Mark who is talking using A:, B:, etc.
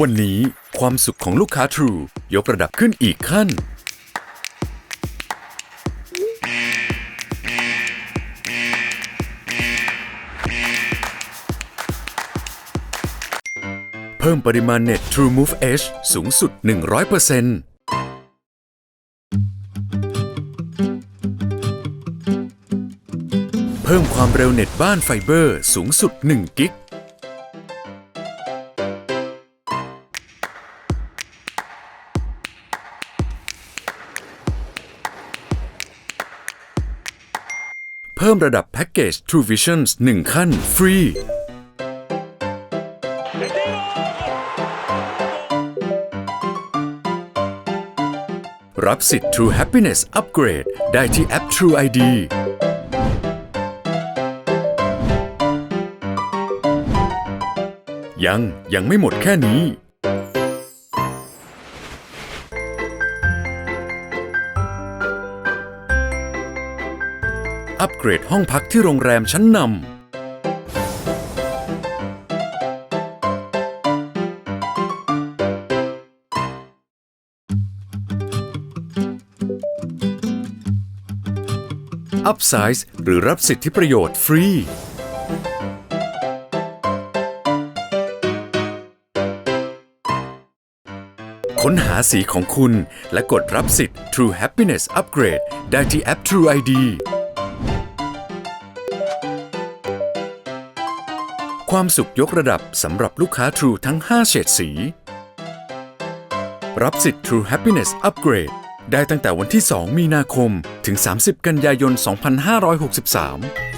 A: วันนี้ความสุขของลูกค้า True ยกระดับขึ้นอีกขั้น เพิ่มปริมาณเน็ต True Move Edge สูงสุด 100%เพิ่มความเร็วเน็ตบ้านไฟเบอร์สูงสุด 1 กิก พิ่มระดับแพ็กเกจ True Visions 1 ขั้น ฟรี รับสิทธิ์ True Happiness Upgrade ได้ที่แอป True ID ยังยังไม่หมดแค่นี้ อัปเกรดห้องพักที่โรงแรมชั้นนำอัพไซส์หรือรับสิทธิประโยชน์ฟรี ค้นหาสีของคุณและกดรับสิทธิ์ True Happiness Upgrade ได้ที่แอป True ID ความสุขยกระดับสำหรับลูกค้า True ทั้ง 5 เฉดสี รับสิทธิ์ True Happiness Upgrade ได้ตั้งแต่วันที่ 2 มีนาคม ถึง 30 กันยายน 2563